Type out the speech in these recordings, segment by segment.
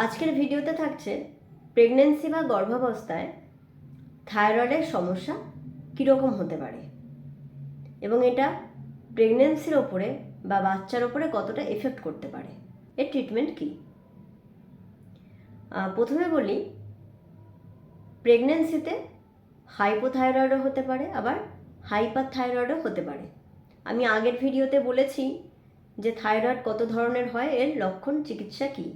আজকের ভিডিওতে থাকছে প্রেগনেন্সি বা গর্ভাবস্থায় থাইরয়েডের সমস্যা কীরকম হতে পারে এবং এটা প্রেগনেন্সির ওপরে বা বাচ্চার ওপরে কতটা এফেক্ট করতে পারে, এর ট্রিটমেন্ট কী? প্রথমে বলি প্রেগনেন্সিতে হাইপোথাইরয়েডও হতে পারে, আবার হাইপার থাইরয়েডও হতে পারে। আমি আগের ভিডিওতে বলেছি যে থাইরয়েড কত ধরনের হয়, এর লক্ষণ চিকিৎসা কী?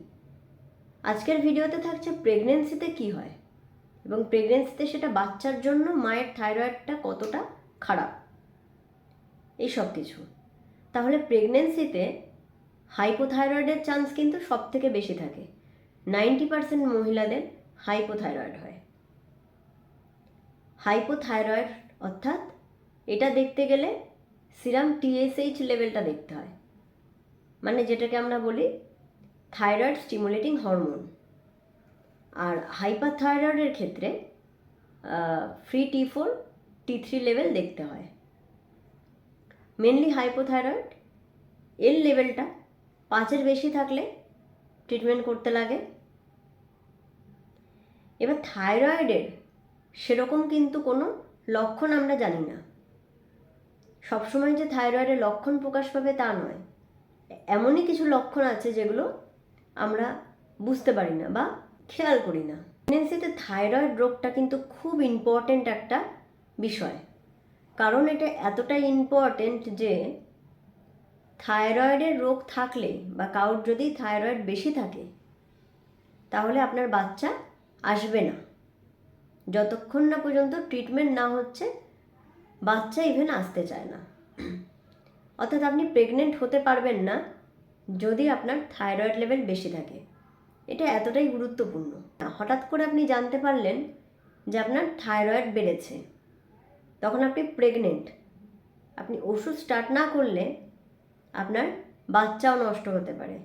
আজকের ভিডিওতে থাকছে প্রেগনেন্সিতে কি হয়? এবং প্রেগনেন্সিতে সেটা বাচ্চার জন্য মায়ের থাইরয়েডটা কতটা খারাপ? এই সব কিছু। তাহলে প্রেগনেন্সিতে হাইপোথাইরয়েডের চান্স কিন্তু সব থেকে বেশি থাকে। নাইনটি পার্সেন্ট মহিলাদের হাইপোথাইরয়েড হয়। হাইপোথাইরয়েড অর্থাৎ এটা দেখতে গেলে সিরাম টিএসএইচ লেভেলটা দেখতে হয়। মানে যেটাকে আমরা বলি থাইরয়েড স্টিমুলেটিং হরমোন আর হাইপারথাইরয়েডের ক্ষেত্রে free T four T three level দেখতে হয়। মেনলি হাইপোথাইরয়েড এর লেভেলটা পাঁচের বেশি থাকলে ট্রিটমেন্ট করতে লাগে। এবার থাইরয়েডের সেরকম কিন্তু কোনো লক্ষণ আমরা জানি না। সবসময় যে থাইরয়েডের লক্ষণ প্রকাশ পাবে তা নয়। এমনই কিছু লক্ষণ আছে যেগুলো আমরা বুঝতে পারি না বা খেয়াল করি না। প্রেগনেন্সিতে থাইরয়েড রোগটা কিন্তু খুব ইম্পর্ট্যান্ট একটা বিষয়। কারণ এটা এতটাই ইম্পর্ট্যান্ট যে থাইরয়েডের রোগ থাকলে বা কাউর যদি থাইরয়েড বেশি থাকে, তাহলে আপনার বাচ্চা আসবে না। যতক্ষণ না পর্যন্ত ট্রিটমেন্ট না হচ্ছে, বাচ্চা ইভেন আসতে চায় না। অর্থাৎ আপনি প্রেগনেন্ট হতে পারবেন না যদি আপনার থাইরয়েড লেভেল বেশি থাকে। এটা এতটাই গুরুত্বপূর্ণ। হঠাৎ করে আপনি জানতে পারলেন যে আপনার থাইরয়েড বেড়েছে। তখন আপনি প্রেগনেন্ট আপনি ওষুধ স্টার্ট না করলে আপনার বাচ্চাও নষ্ট হতে পারে।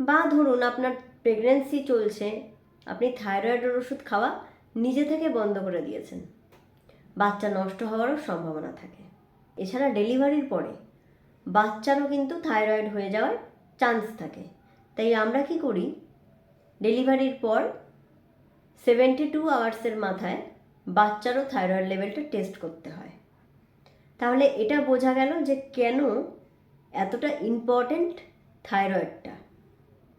বা ধরুন আপনার প্রেগনেন্সি চলছে, আপনি থাইরয়েডের ওষুধ খাওয়া নিজে থেকে বন্ধ করে দিয়েছেন। বাচ্চা নষ্ট হওয়ারও সম্ভাবনা থাকে। এছাড়া ডেলিভারির পরে বাচ্চারও কিন্তু থাইরয়েড হয়ে যাওয়ার চান্স থাকে। তাই আমরা কি করি? ডেলিভারির পর সেভেন্টি টু আওয়ার্সের মাথায় বাচ্চারও থাইরয়েড লেভেলটা টেস্ট করতে হয়। তাহলে এটা বোঝা গেল যে কেন এতটা ইম্পর্ট্যান্ট থাইরয়েডটা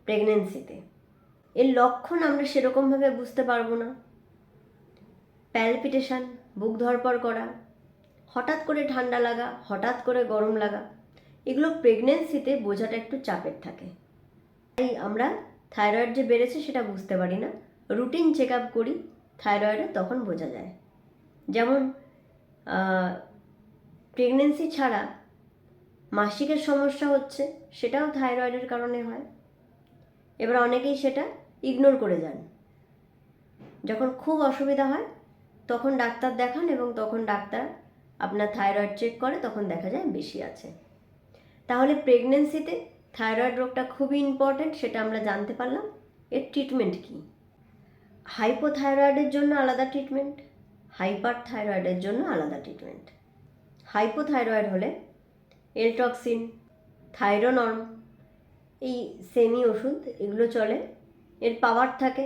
প্রেগনেন্সিতে এর লক্ষণ আমরা সেরকমভাবে বুঝতে পারব না। প্যালপিটেশন বুক ধরপড় করা, হঠাৎ করে ঠান্ডা লাগা, হঠাৎ করে গরম লাগা। এগুলো প্রেগনেন্সিতে বোঝাটা একটু চাপের থাকে। তাই আমরা থাইরয়েড যে বেড়েছে সেটা বুঝতে পারি না। রুটিন চেক আপ করি থাইরয়েডে তখন বোঝা যায়। যেমন প্রেগনেন্সি ছাড়া মাসিকের সমস্যা হচ্ছে, সেটাও থাইরয়েডের কারণে হয়। এবার অনেকেই সেটা ইগনোর করে যান। যখন খুব অসুবিধা হয়, তখন ডাক্তার দেখান এবং তখন ডাক্তার আপনার থাইরয়েড চেক করে, তখন দেখা যায় বেশি আছে। তাহলে প্রেগনেন্সিতে থাইরয়েড রোগটা খুবই ইম্পর্ট্যান্ট সেটা আমরা জানতে পারলাম। এর ট্রিটমেন্ট কী? হাইপোথাইরয়েডের জন্য আলাদা ট্রিটমেন্ট হাইপার থাইরয়েডের জন্য আলাদা ট্রিটমেন্ট হাইপোথাইরয়েড হলে এলটক্সিন থাইরোনর্ম এই সেমি ওষুধ, এগুলো চলে। এর পাওয়ার থাকে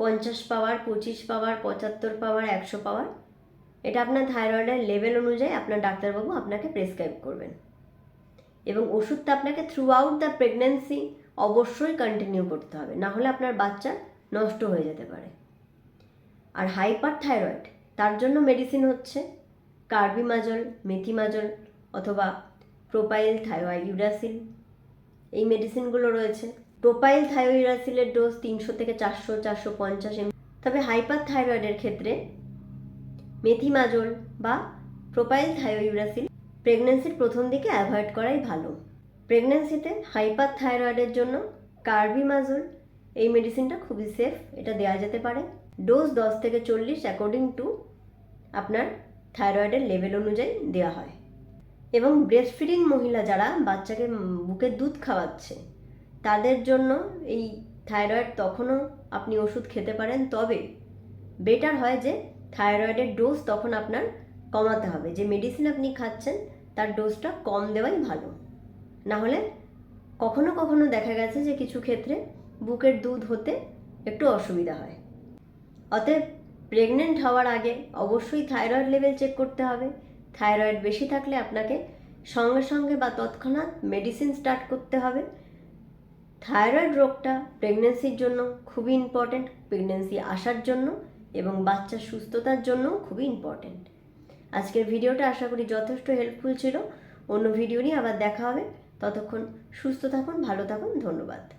পঞ্চাশ পাওয়ার পঁচিশ পাওয়ার পঁচাত্তর পাওয়ার একশো পাওয়ার এটা আপনার থাইরয়েডের লেভেল অনুযায়ী আপনার ডাক্তারবাবু আপনাকে প্রেসক্রাইব করবেন। এবং ওষুধটা আপনাকে থ্রু আউট দ্য প্রেগনেন্সি অবশ্যই কন্টিনিউ করতে হবে। না হলে আপনার বাচ্চা নষ্ট হয়ে যেতে পারে। আর হাইপার থাইরয়েড তার জন্য মেডিসিন হচ্ছে কার্বিমাজল মেথিমাজল অথবা প্রোপাইল থাইরয়েড এই মেডিসিনগুলো রয়েছে। প্রোপাইল থাইরোইউরাসিলের ডোজ তিনশো থেকে চারশো চারশো পঞ্চাশ এম তবে হাইপার থাইরয়েডের ক্ষেত্রে মেথিমাজল বা প্রোপাইল থাইরোইউরাসিল প্রেগনেন্সির প্রথম দিকে অ্যাভয়েড করাই ভালো। প্রেগনেন্সিতে হাইপার থাইরয়েডের জন্য কার্বিমাজল এই মেডিসিনটা খুবই সেফ এটা দেওয়া যেতে পারে। ডোজ দশ থেকে চল্লিশ অ্যাকর্ডিং টু আপনার থাইরয়েডের লেভেল অনুযায়ী দেওয়া হয়। এবং ব্রেস্ট ফিডিং মহিলা যারা, বাচ্চাকে বুকে দুধ খাওয়াচ্ছে, তাদের জন্য এই থাইরয়েড তখনও আপনি ওষুধ খেতে পারেন, তবে বেটার হয় যে থাইরয়েডের ডোজ তখন আপনার কমাতে হবে। যে মেডিসিন আপনি খাচ্ছেন তার ডোজটা কম দেওয়াই ভালো। না হলে কখনো কখনো দেখা গেছে যে কিছু ক্ষেত্রে বুকের দুধ হতে একটু অসুবিধা হয়। অতএব প্রেগনেন্ট হওয়ার আগে অবশ্যই থাইরয়েড লেভেল চেক করতে হবে। থাইরয়েড বেশি থাকলে আপনাকে সঙ্গে সঙ্গে বা তৎক্ষণাৎ মেডিসিন স্টার্ট করতে হবে। থাইরয়েড রোগটা প্রেগনেন্সির জন্য খুবই ইম্পর্ট্যান্ট প্রেগনেন্সি আসার জন্য এবং বাচ্চার সুস্থতার জন্য খুবই ইম্পর্ট্যান্ট আজকের ভিডিওটা আশা করি যথেষ্ট হেল্পফুল ছিল। অন্য ভিডিও নিয়ে আবার দেখা হবে। ততক্ষণ সুস্থ থাকুন, ভালো থাকুন, ধন্যবাদ।